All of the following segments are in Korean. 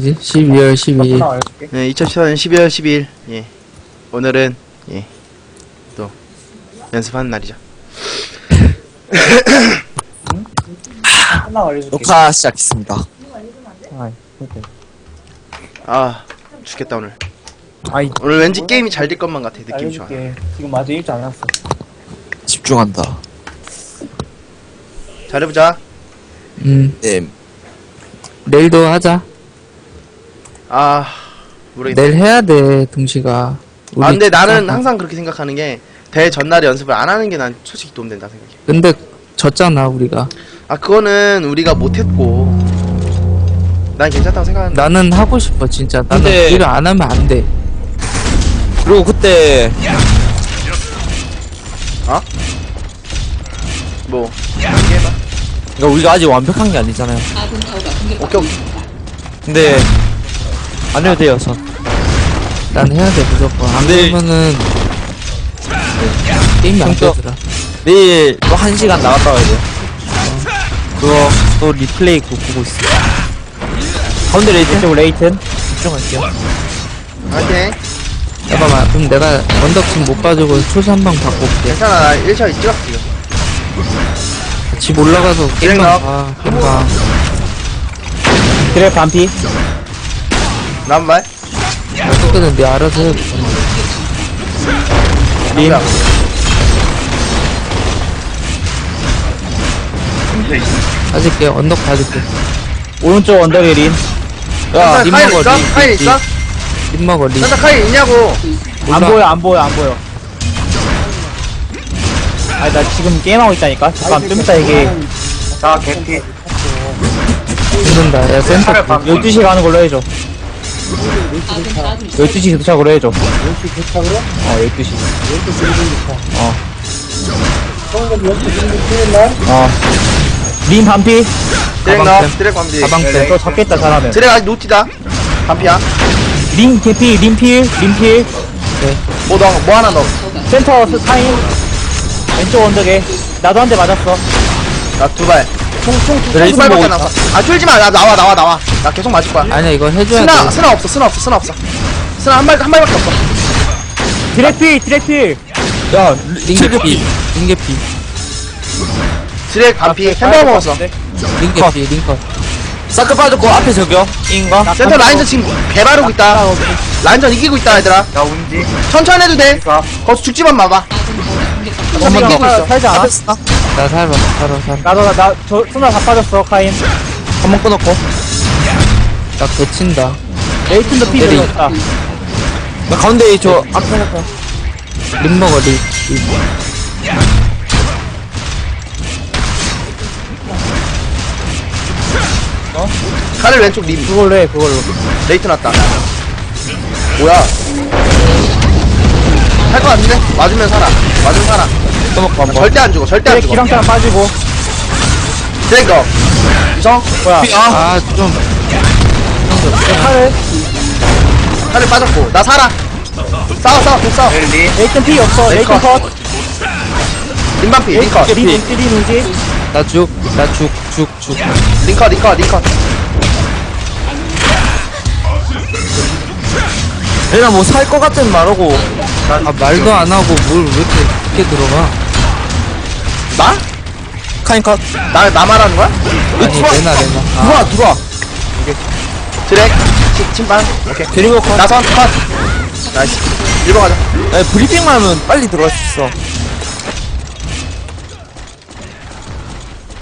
이제 12월 12일 하나 알려줄게. 네, 2014년 12월 12일. 예. 오늘은 예. 또 연습하는 날이죠. 하나 알려줄게. 녹화 시작했습니다. 아, 오케이. 아, 죽겠다 오늘. 아이, 오늘 왠지 게임이 잘 될 것만 같아. 느낌 좋아. 알려줄게. 지금 아직 일지 않았어. 집중한다. 잘해 보자. 음 네, 내일도 하자 아, 모르겠다. 내일 해야 돼 동시가 우리 아, 근데 나는 진짜- 항상 그렇게 생각하는 게대 전날에 연습을 안 하는 게 난 솔직히 도움 된다 생각해. 근데 졌잖아 우리가 아, 그거는 우리가 못했고. 난 괜찮다고 생각하는데. 나는 하고 싶어 진짜 나는 근데- 일을 안 하면 안 돼 그리고 그때 뭐, 얘기해봐. 그러니까 우리가 아직 완벽한 게 아니잖아요. 오케이, 오케이. 근데 안 해도 돼요, 전. 난 해야 돼 무조건 안 내일- 그러면은 게임이 안 성격- 되더라 내일 또 한 시간 나갔다 와야 돼요. 그거 또 리플레이 그거 보고 있어. 가운데 레이튼? 쪽 레이튼? 집중할게요. 화이팅. 잠깐만 그럼 내가 언덕 지금 못 봐주고 초시 한방 받고 올게 괜찮아. 나 1차 찍었어, 지금. 집 올라가서 게임만 나와. 봐 한방 그래, 반피. 난 말. 어떻게든 내 알아서 해 림. 봐줄게 언덕 봐줄게 오른쪽 언덕에 린. 야, 림 카인 먹어, 있어? 림, 카인 림, 있어? 립 먹어 립 산타 카인 있냐고. 안. 보여, 안 보여, 안 보여. 아니, 나 지금 게임하고 있다니까? 잠깐, 좀 이따 얘기해. 자, 개피. 죽는다 야 센터 12시에 가는 걸로 해줘. 12시 도착으로 해줘. 12시 도착으로? 어, 12시. 12시 어. 어. 린 반피. 드랙. 템. 드랙 관비. 가방대 너 잡겠다, 잘하면. 드랙 아직 노티다. 반피야. 린 개피, 린 필, 린필. 뭐 넣어? 뭐 하나 넣어? 센터 스- 타임. 왼쪽 언덕에. 나도 한 대 맞았어. 나 두 발. 총총 드랙 두 발밖에 보고 안 나왔어. 아 쫄지 마. 나 나와 나와 나와. 나 계속 맞을 거야. 아니야 이거 해줘야 스나 돼 스나 없어. 스나 없어. 스나 없어. 스나 한발 한 발밖에 없어. 드랙필, 드랙필. 야, 링게피 링게피 드랙 반피. 햄버거 먹었어. 링게피 링컷 사크 빠졌고 앞에 저기요. 인가? 센터 라인전 지금 개바르고 있다. 라인전 이기고 있다 얘들아. 나 운지. 천천히 해도 돼. 거기서 죽지만 마봐. 어차피 이기고 있어. 살지 않아? 앞에 쓰나? 나 살아 살아 살아 나도, 나, 나, 저, 수나 다 빠졌어, 카인. 한번 끊었고. 나 개친다 레이튼도 피 내리. 들어갔다. 나 가운데 저 앞에 립 먹어 립 립. 칼을 왼쪽 림. 그걸로 해, 그걸로. 레이트 났다. 뭐야? 할 것 같은데? 맞으면 살아. 맞으면 살아. 떠먹고 한 번. 절대 안 죽어. 절대 안 죽어. 기랑처럼 빠지고. 드랙 넣어. 유성. 뭐야. 아좀 칼을. 칼을 빠졌고. 나 살아. 싸워 싸워. 좀 싸워. 레이튼 피 없어, 레이튼 레이컨. 컷. 림반피. 링컷. 린, 린, 린, 운지. 나 죽 나 죽 죽 죽 링컷. 링컷. 링컷. 얘나 뭐살거 같은 말하고. 아 말도 안 하고 뭘 왜 이렇게 늦게 들어가 나? 카인 컷. 나, 나 말하는 거야? 아니 레나 레나 아, 들어와, 들어와. 드랙. 치- 침반. 오케이. 그리고 컷. 나선 컷. 나이스. 1번 가자. 야, 브리핑만 하면 빨리 들어갈 수 있어.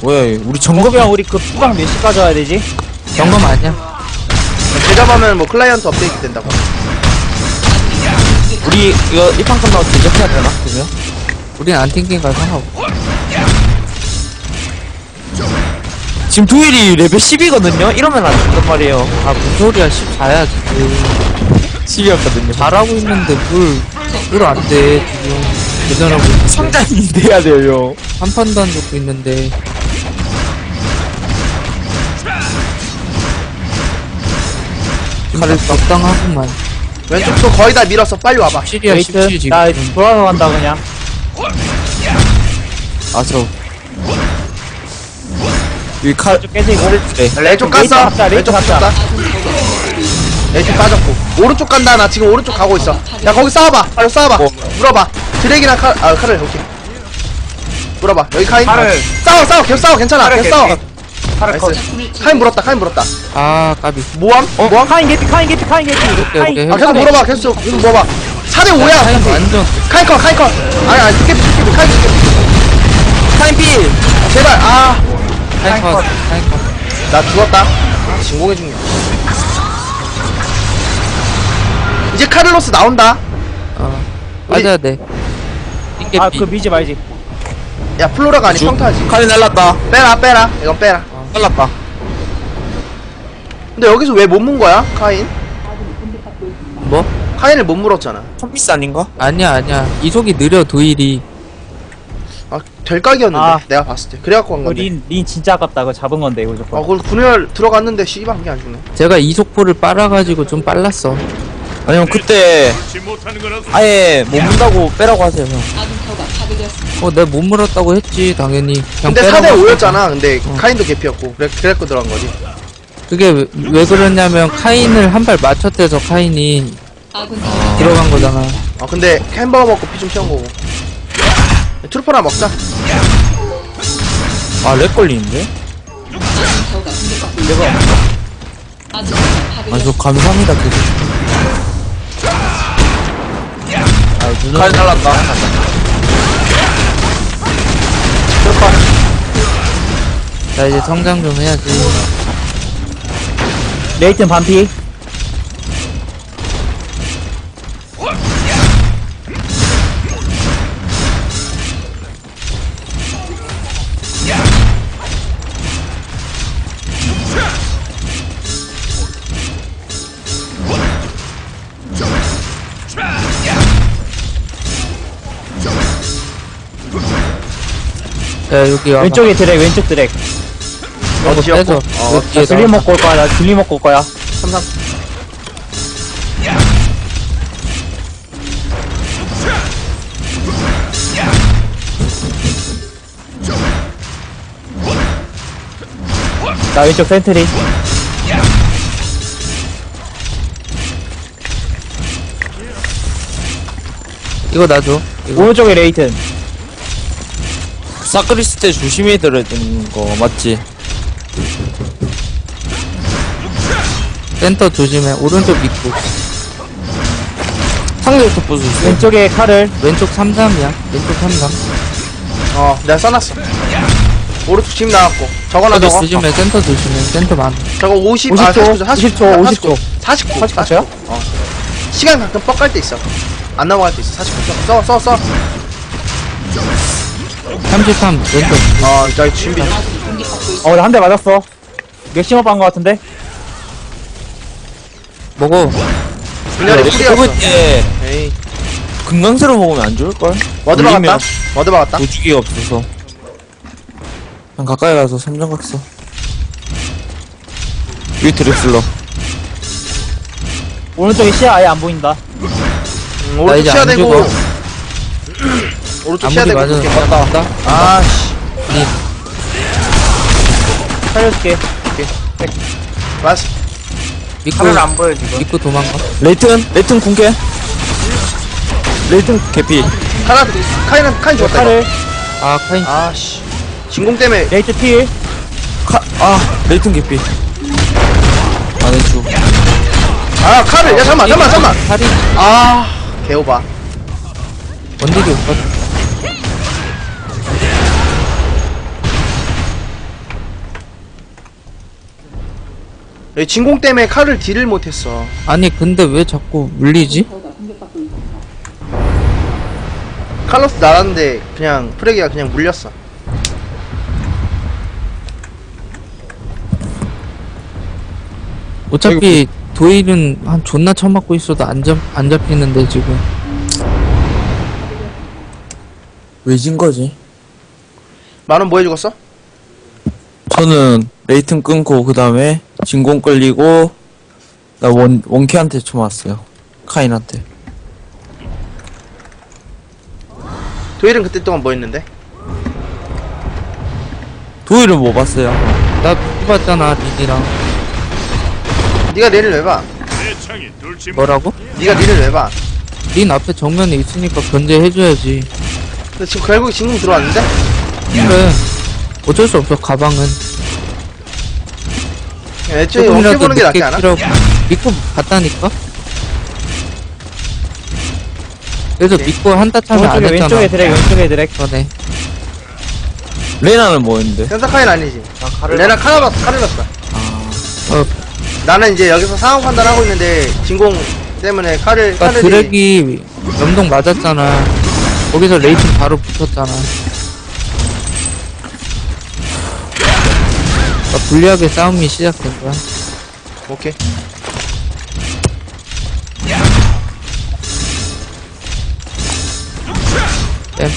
뭐야, 얘. 우리 정국이 형, 우리 그 수강 몇 시까지 와야 되지? 경험 아니야 대접하면 뭐 클라이언트 업데이트 된다고. 우리 이거 1판 끝나고 대접해야 되나? 그러면? 우린 안 튕긴가 상관없어 지금 두일이 레벨 10이거든요? 이러면 안 된단 말이에요. 아 무슨 소리야 10 자야지 10이었거든요. 잘하고 있는데 뭘뭘 안돼 지금 대전하고 있는데 성장이 돼야 돼요. 한 판도 안 잡고 있는데 칼을 적당하구만 왼쪽 도 거의 다 밀었어. 빨리 와봐. 17이야 17 레이튼. 지금 나 돌아서 간다, 그냥. 아, 저. 여기 칼, 쭉 깨지고. 네. 왼쪽 왼쪽 잡자. 깠다. 레이튼 빠졌고 오른쪽 간다 나 지금 오른쪽 가고 있어 야 거기 싸워봐 바로 싸워봐 물어봐 드랙이랑 칼.. 아 칼을 오케이 물어봐 여기 카인 칼을- 싸워 싸워 계속 싸워 괜찮아 계속 싸워 칼을 컷. 카인 물었다 카인 물었다. 아 까비. 모함? 어? 모함? 카인 개피 카인 개피. 카인 개피 오케이 오케이 아 계속 물어봐 계속. 계속 물어봐. 4대 5야 카인 완전. 카인 컷 카인 컷. 아니 아니 스케프 스케프 카인 스케프 카인 필 제발 아나 카인 컷. 카인 컷. 죽었다. 진공의 중요 이제 카를로스 나온다. 어 우리- 맞아야 돼. 아비그 미지 말지. 야 플로라가 아니 평타지. 칼이 날랐다. 빼라 빼라. 이건 빼라 날랐다. 근데 여기서 왜 못 문 거야 카인? 뭐? 카인을 못 물었잖아 컴피스 아닌가? 아니야 아니야 이속이 느려 도일이 아 될각이었는데 아. 내가 봤을 때 그래갖고 간 건데 그린 린 진짜 아깝다 그거 잡은 건데 이거 아 무조건 그걸 분열 들어갔는데 씨발 그게 안 죽네 제가 이속포를 빨아가지고 좀 빨랐어 아니면 그때 아예 못 문다고 빼라고 하세요 형. 어 내가 못 물었다고 했지 당연히. 그냥 근데 빼라고 4대 했어. 5였잖아. 근데 카인도 개피였고. 그래, 그래갖고 들어간 거지. 그게 왜, 왜 그러냐면 카인을 한 발 맞췄대서 카인이 들어간 거잖아. 아 근데 햄버거 먹고 피좀 채운 거고. 트루퍼나 먹자. 아 렉 걸리는데? 아저 감사합니다 계속. 칼 날랐다. 트루퍼 자 이제 성장 좀 해야지. 레이튼 반피 야 여기 와봐. 왼쪽에 드랙 왼쪽 드랙. 어 지었고 빼줘 어 여기 뒤에 줄리 나와. 먹고 올 거야 나 줄리 먹고 올 거야. 삼삼. 나 왼쪽 센트리. 이거 놔줘. 이거. 오른쪽에 레이튼 사크리스 때 조심히 들어야 되는 거 맞지? 센터 조심해 오른쪽 믿고 상대부터 부수. 왼쪽에 칼을 왼쪽 33이야 왼쪽 33어 내가 써놨어 오른쪽 지금 나왔고 저거나 저거 조심해 센터 조심해 센터 많아 저거 50, 50초, 아, 40초, 50초, 50초. 49, 49 죠? 어. 시간 가끔 뻑갈 때 있어. 안 넘어갈 때 있어. 49초. 써, 써, 써. 33 왼쪽 어, 자, 준비 좀. 어나 한 대 맞았어 맥시멈 빤거 같은데 먹어 분열이 뿌리였어. 먹을 때 에이. 금강새로 먹으면 안 좋을걸? 울리면 박았다. 워드 박았다. 도주기가 없어서 난 가까이 가서 삼정각 써 여기 드렉슬러 오른쪽에 시야 아예 안 보인다 음, 나 오른쪽 이제 치야 안 되고. 죽어 오른쪽 치야 아무리 되고. 맞아도 그렇게 맞다 맞다 아, 씨. 살려줄게 맞았어. 믿고 보여 지금 믿고 도망가 레이튼 레이튼 공개 레이튼 개피 하나, 카이는, 카인 죽었다. 이거. 칼을 아 카인 아, 씨. 진공 때문에. 레이트 필 카, 아 레이튼 개피 안해 주 아, 칼을. 야, 잠깐만, 잠깐만, 잠깐만. 살이 아, 개오바. 원딜이 오빠 여기 진공 때문에 칼을 딜을 못했어. 아니 근데 왜 자꾸 물리지? 칼로스 나갔는데, 그냥, 프레기가 그냥 물렸어. 어차피 도일은 한 존나 처맞고 있어도 안, 잡, 안 잡히는데 지금 왜 진 거지? 만원 뭐 해주겠어? 저는 레이튼 끊고 그 다음에 진공 끌리고 나 원 원키한테 쳐맞았어요 카인한테 도일은 그때 동안 뭐 했는데? 도일은 뭐 봤어요? 나 뽑았잖아 리디랑 네가 내일 왜 봐? 뭐라고? 네가 니를 왜 봐 닌 앞에 정면에 있으니까 견제해줘야지 근데 지금 결국 진공 들어왔는데 그래 어쩔 수 없어 가방은 애초에 어떻게 보는 게 낫지 않아? 필요하고. 믿고 갔다니까? 그래서. 믿고 한타 차면 안 오른쪽에 했잖아. 왼쪽에 드랙 왼쪽에 드랙 전에. 레나는 뭐였는데? 센터카인 아니지. 칼을 레나 봤어 카를 봤어 어. 나는 이제 여기서 상황 판단하고 있는데 진공 때문에 칼을 그러니까 칼을 드랙이 염동 맞았잖아. 거기서 레이팅 바로 붙었잖아 그러니까 불리하게 싸움이 시작된 거야. 오케이. 뺨.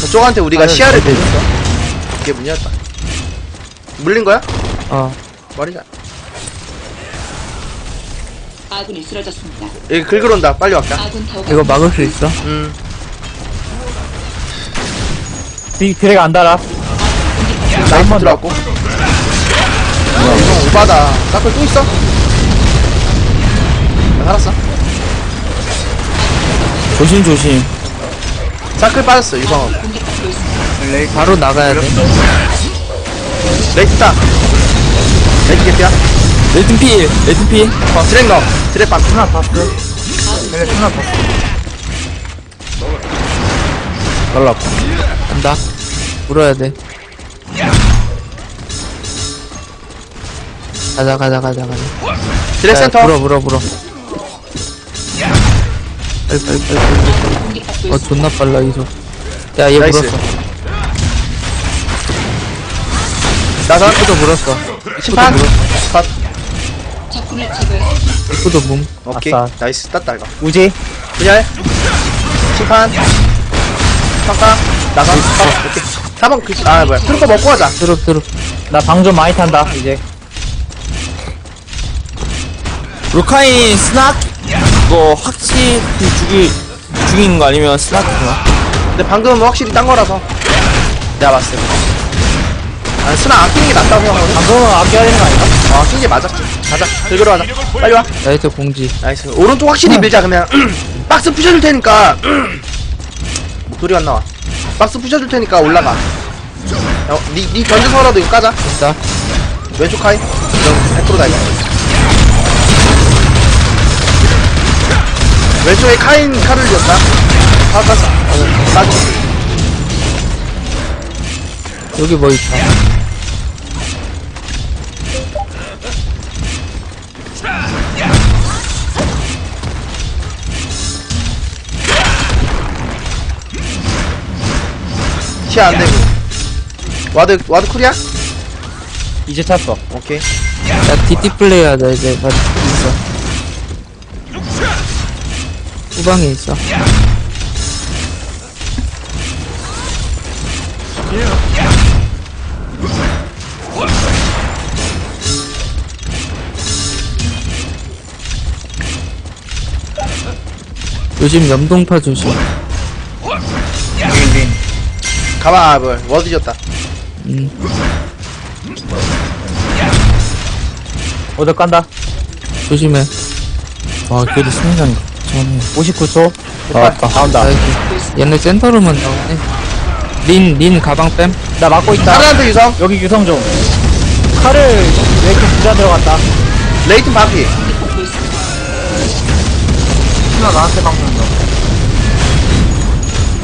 저쪽한테 우리가 아유, 시야를 내줬어. 이게 문이었다 물린 거야? 어. 말이자 아군이 쓰러졌습니다. 여기 긁으러 온다. 빨리 왔다 아군 타워가 이거 막을 수 있어? 음. 드- 드랙 안 달아 들어왔고 뭐야 이거 오바다 사클 또 있어? 나 살았어 조심 조심. 사클 빠졌어 유성업 있습니다. 바로 나가야 돼 레이트다 레이트 개피야 레이튼 필, 레이튼 필. 어 드랙 넣어 드랙 반 하나 봤어 아군이 쓰러졌습니다. 날라. 간다 물어야 돼 가자 가자 가자 가자. 드랙 야, 센터. 물어 물어 물어. 빨리 빨리 빨리 빨리 어. 존나 빨라 이소. 야얘 나이스. 물었어. 나선 이쁘도 물었어. 심판. 컷 적군을 제거했습니다. 이쁘도 뭉 오케이. 아싸. 나이스. 땄다 이거. 우지. 분열. 심판. 나선 컷 오케이 4번 그, 아 뭐야. 트루퍼 먹고 가자. 트룹 트룹 나방 좀 많이 탄다 이제. 루카인 스낙? 이거 확실히 죽이, 죽이는 거 아니면 스낙이구나. 근데 방금은 확실히 딴 거라서. 내가 봤을 때. 아, 스나 아끼는 게 낫다고 생각하거든. 방금은 아껴야 되는 거 아닌가? 아 아끼는 게 맞았지 가자. 긁으러 가자. 빨리 와. 나이트 공지. 나이스. 오른쪽 확실히 밀자 그냥. 박스 부셔줄 테니까. 목소리가 안 나와 박스 부셔줄 테니까 올라가. 어, 니, 니 던져서라도 이거 까자. 됐다 왼쪽 하이. 이건 100%다 이거 왼쪽에 카인 칼을 줬다. 다 깠어 어, 맞지 여기 뭐 있다 시야 안되고. 와드 와드 쿨이야? 이제 찼어. 오케이. 야 DT 플레이 하자 이제. 나 있어. 후방에 있어. 조심 염동파 조심 가봐 아, 뭘 워드 줬다. 음. 오더 깐다. 조심해. 아, 그래도 승리장 전에. 59초. 나왔다. 나온다 얘네 센터로만 나오네. 린, 린 가방 뺨 나 막고 있다. 카르한테 유성? 여기 유성 좀. 칼을 왜 이렇게 부자 들어갔다. 레이튼 바피. 나 나한테 막는다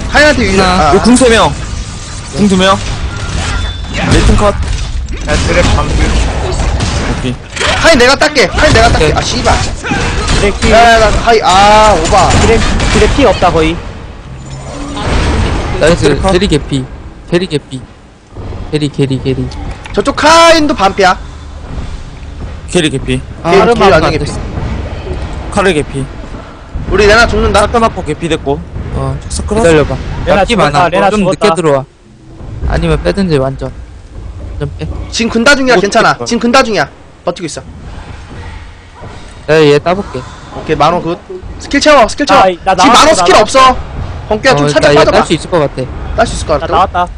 하인한테 유성. 하나. 아, 요, 궁 3명. 궁 2명. 레이튼 컷. 야 드랙 방귀 오케이. 하인 내가 닦게. 하인 내가 오케이. 아 씨발. 드랙 피. 야야야 하이 아 오바. 드랙 드랙 피 없다 거의. 나이스. 게리 개피. 게리 개피. 게리 게리 게리. 저쪽 카인도 반피야. 캐리 개피. 아 만안 나중에 됐어. 카르 개피. 우리 내나 죽는다. 사크나포 개피 됐고. 어 사크라? 기다려봐. 레나 죽었다, 많아 레나 좀 죽었다. 늦게 들어와 아니면 빼든지 완전 좀빼 지금 근다 중이야 못 괜찮아 죽겠다. 지금 근다 중이야 버티고 있어 내가 얘 따볼게 오케이 만원 굿 스킬 채워 스킬 채워 나- 나 지금 나왔어, 만원 나 스킬 나왔어. 없어 벙깨야 좀 살짝 빠져봐 얘딸 수 있을 것 같아 딸 수 있을 것 나 같아 나왔다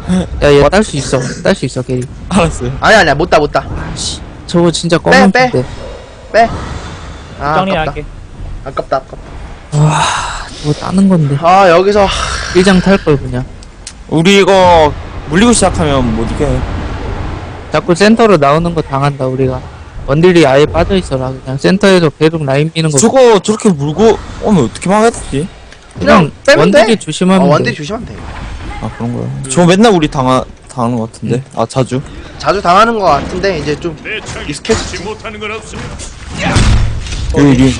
야얘 딸 수 있어 딸 수 있어 게리 알았어요. 아니 아니야 못다 못다 저거 진짜 검은 빼, 빼. 핀데 빼. 아, 정리 아깝다. 할게. 아깝다, 아깝다. 뭐 따는 건데. 아, 여기서. 1장 탈 걸 그냥. 우리 이거 물리고 시작하면 못 이겨요. 자꾸 센터로 나오는 거 당한다 우리가. 원딜이 아예 빠져 있어라 그냥 센터에서 계속 라인 미는 거. 저거 저렇게 물고 오면 어떻게 막아야 되지? 그냥 빼면 원딜이 돼. 조심하면 어, 돼. 원딜 조심하면 돼. 아 그런 거야. 저 맨날 우리 당하 당하는 것 같은데. 아 자주. 자주 당하는 것 같은데, 이제 좀 익숙해졌지. 요일이.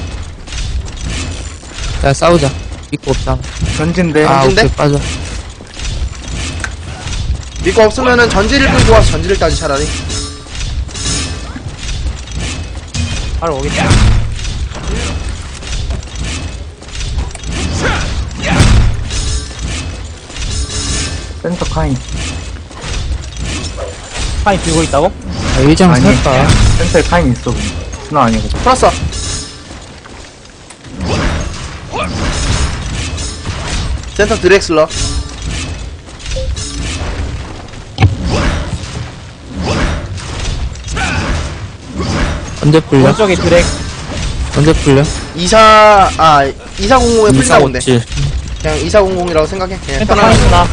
야 싸우자. 믿고 없잖아. 전진데. 아 전진데? 오케이 빠져. 믿고 없으면은 전지를 끌고 와서 전지를 따지 차라리. 바로 오겠다. 센터 카인. 파이 들고 있다고? 아 1장 아니. 살까? 센터에 카인 있어. 그냥. 스나 아니고. 풀었어. 센터 드렉슬러. 언제 풀려? 오른쪽에 드랙. 언제 풀려? 24, 아, 2400에 풀린다 본데. 2457. 그냥 2400이라고 생각해. 그냥 센터 편안하게. 파이 나.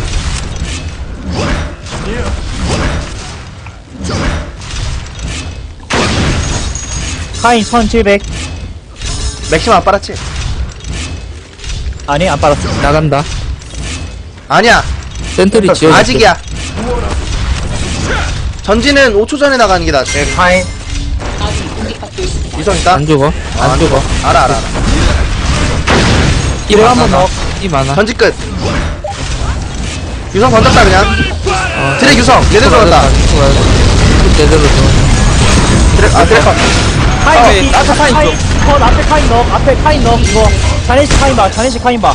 카인 1700 맥시멈 안 빨았지? 아니 안 빨았어 나간다. 아니야. 센트리 지어. 아직이야. 전지는 5초 전에 나가는 게 낫지. 네, 카인. 유성 있다? 안 죽어. 아, 안 죽어. 알아, 알아, 알아. 이 한번 넣어. 이 많아. 전지 끝. 유성 던졌다, 그냥. 드랙 유성. 얘들 들어갔다. 제대로 줘. 드랙, 아, 드랙 컷. 카인 앞에 카인 컷 앞에 카인 넣어 앞에 카인 넣어 이거 자네시 카인 봐 자네시 카인 봐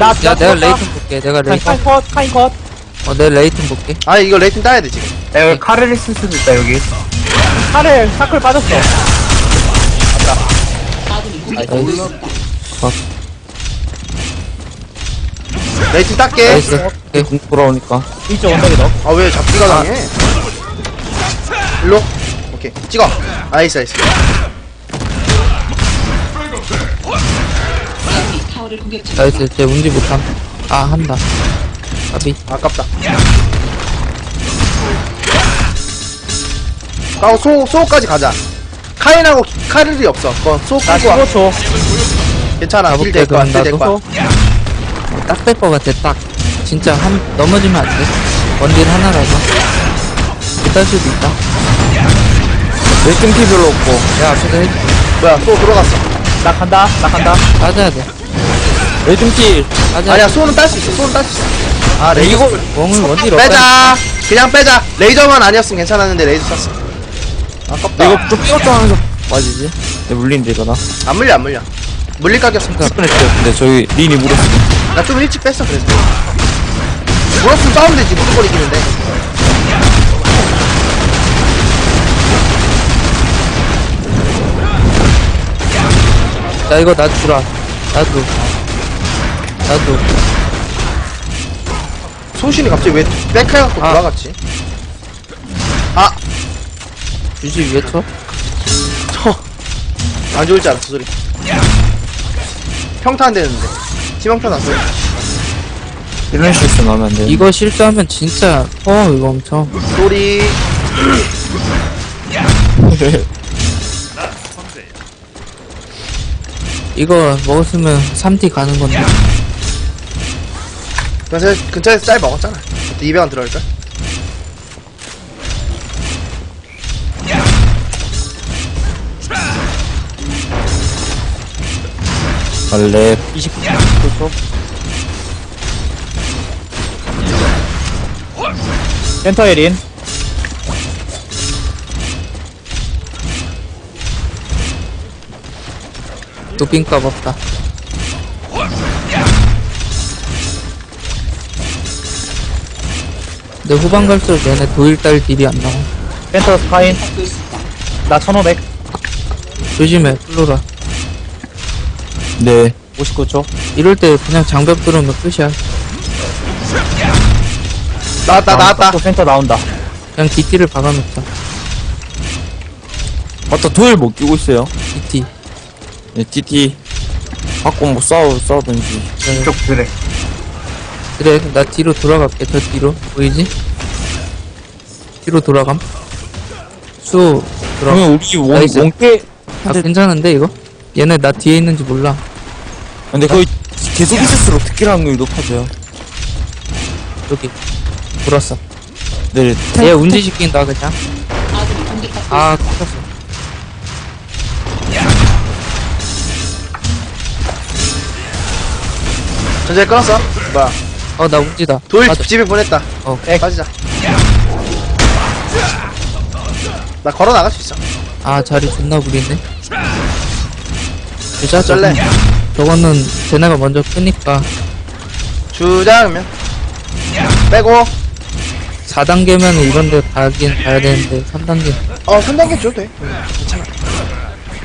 나 야 내가 레이튼 볼게. 내가 레이튼. 카인 컷 카인 컷 어 내가 레이튼 볼게. 아, 이거 레이팅 따야 돼, 지금. 야, 여기 카르리스 수도 있다, 여기. 칼을 사클 빠졌어 아군이 공격받고 있습니다. 레이팅 딸게. 나이스. 오케이. 공 돌아오니까 이쪽 언덕에 넣어 아, 왜 잡기가 당해? 일로. 오케이. 찍어. 나이스, 나이스. 타워를 공격 중. 나이스. 쟤 운지 못함. 아 한다. 까비. 아깝다. 가고 소, 소까지 가자. 카인하고 카를이 없어. 그거 소나 끌고 와. 15초 괜찮아. 가볼게, 딜될 거야, 그럼 딜될 나도. 거야. 딱될 것 같아. 딱. 진짜 한 넘어지면 안 돼. 원딜 하나라서. 못할 수도 있다. 레이팅 피 별로 없고 야 저도 해. 뭐야, 소 들어갔어. 나 간다 나 간다 빠져야 돼. 레이팅 피 빠져야 아니야, 소는 딸 수 있어. 소는 딸 수 있어. 아, 레이저. 돼. 멍을 원딜 없다. 빼자. 그냥 빼자. 레이저만 아니었으면 괜찮았는데 레이저 쐈어. 아깝다. 이거 좀 삐걱 하면서 맞이지 내 물린데 이거 나 안 물려, 안 물려. 물릴 각이었으면 스프냈어요 근데 저희 린이 물었어 나 좀 일찍 뺐어, 그래서. 물었으면 싸우면 되지, 무조건 이기는데. 야 이거 나 주라. 나도. 나도. 소신이 갑자기 왜 백해갖고 아. 돌아갔지? 아, 주지 위에 쳐? 안 좋을 줄 알았어, 소리. 평타 안 되는데. 치명타 났어. 이런 실수 나면 안 돼 이거 실수하면 진짜 어 이거 엄청. 소리. 이거 먹었으면 3T 가는 건데. 근처에서 짤 먹었잖아. 그때 200원 들어갈걸? 원래 29초 센터 에 린 도핑값 없다. 근데 후반 갈수록 얘네 도일달 딜이 안 나와. 센터 스카인. 나 1500. 조심해, 플로라. 네. 59초. 이럴 때 그냥 장벽 들어오면 끝이야. 나왔다, 나왔다. 또 센터 나온다. 그냥 DT를 박아놓자. 맞다, 도일 못 끼고 있어요. DT. 네, TT. 갖고 뭐 싸우, 싸우든지. 이쪽 드래. 그래, 나 뒤로 돌아갈게. 저 뒤로. 보이지? 뒤로 돌아감. 수, 돌아. 그러면 우리 원, 나이스. 원캐. 아, 괜찮은데, 이거? 얘네 나 뒤에 있는지 몰라. 근데 거의 계속 있을수록 득킬 확률이 높아져요. 여기. 돌았어. 네, 얘 운지시킨다, 그냥. 아군이 공격받고 아, 컸어. 전자에 끊었어 뭐야 어, 나 운지다. 돌 맞아. 집에 보냈다 어, 빠지자 나 걸어 나갈 수 있어 아, 자리 존나 부리네. 주자, 쩔래 저거는 쟤네가 먼저 끄니까. 그러면. 빼고. 4단계면 이런 데 가긴 가야 되는데 3단계 어 3단계 줘도 돼. 괜찮아.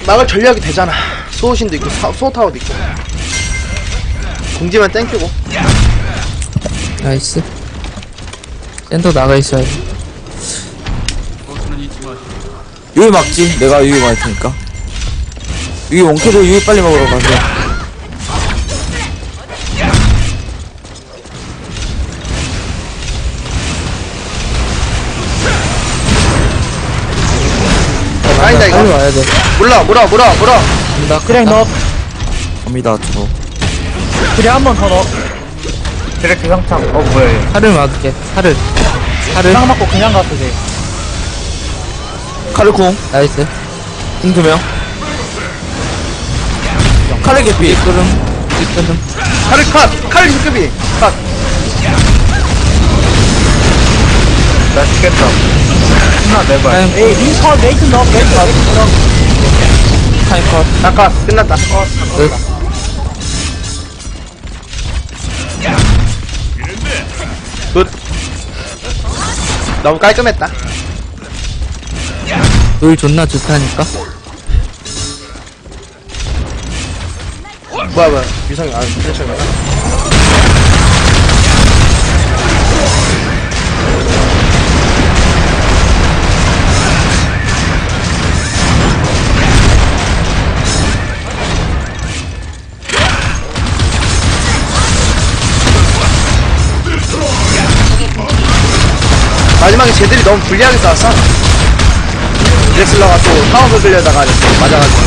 막을 전략이 되잖아. 소호신도 있고 사, 소호타워도 있고. 공지만 땡큐고. 나이스. 센터 나가 있어야 돼. 여기 막지. 내가 여기 막을 테니까. 여기 원캐도 여기 빨리 먹으러 가세요. 빨리 와야 돼 물러 물어 물어 물어 간다 그냥 간다. 넣어. 갑니다, 저거. 그냥 한번 더 넣어. 드래 기상창. 어, 뭐야, 얘. 칼을 막을게 칼을 칼을 그냥 맞고 그냥 가도 돼. 카르콩. 나이스 궁두 명. 카르 개피. 끄름 끄름 칼을 컷 칼을 급이 컷 나 죽겠다. 내봐. 그냥 에이, 링커, 레이트 넣어, 레이트 넣어. 타임컷. 나컷 끝났다. 끝 굿. 너무 깔끔했다. 돌 존나 좋다니까? 뭐야 뭐야. 유성이 아 괜찮아 마지막에 쟤들이 너무 불리하게 싸웠어 드렉슬러가 또 타워 긁으려다가 맞아가지고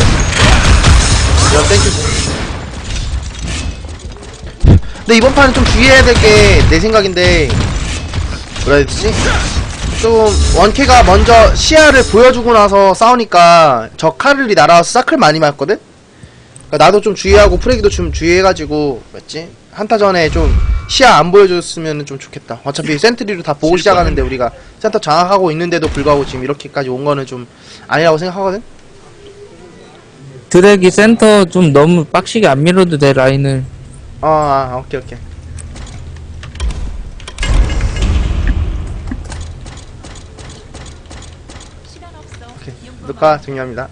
이런 땡큐 근데 이번 판은 좀 주의해야 될 게 내 생각인데 뭐라 해야 되지? 좀 원캐가 먼저 시야를 보여주고 나서 싸우니까 저 카를이 날아와서 사클 많이 맞거든? 그러니까 나도 좀 주의하고 프레기도 좀 주의해가지고 뭐지? 한타 전에 좀 시야 안 보여줬으면 좀 좋겠다. 어차피 센트리로 다 보고 시작하는데 우리가 센터 장악하고 있는데도 불구하고 지금 이렇게까지 온 거는 좀 아니라고 생각하거든? 드랙이 센터 좀 너무 빡시게 안 밀어도 돼 라인을. 어, 아, 오케이, 오케이. 오케이, 녹화 중요합니다.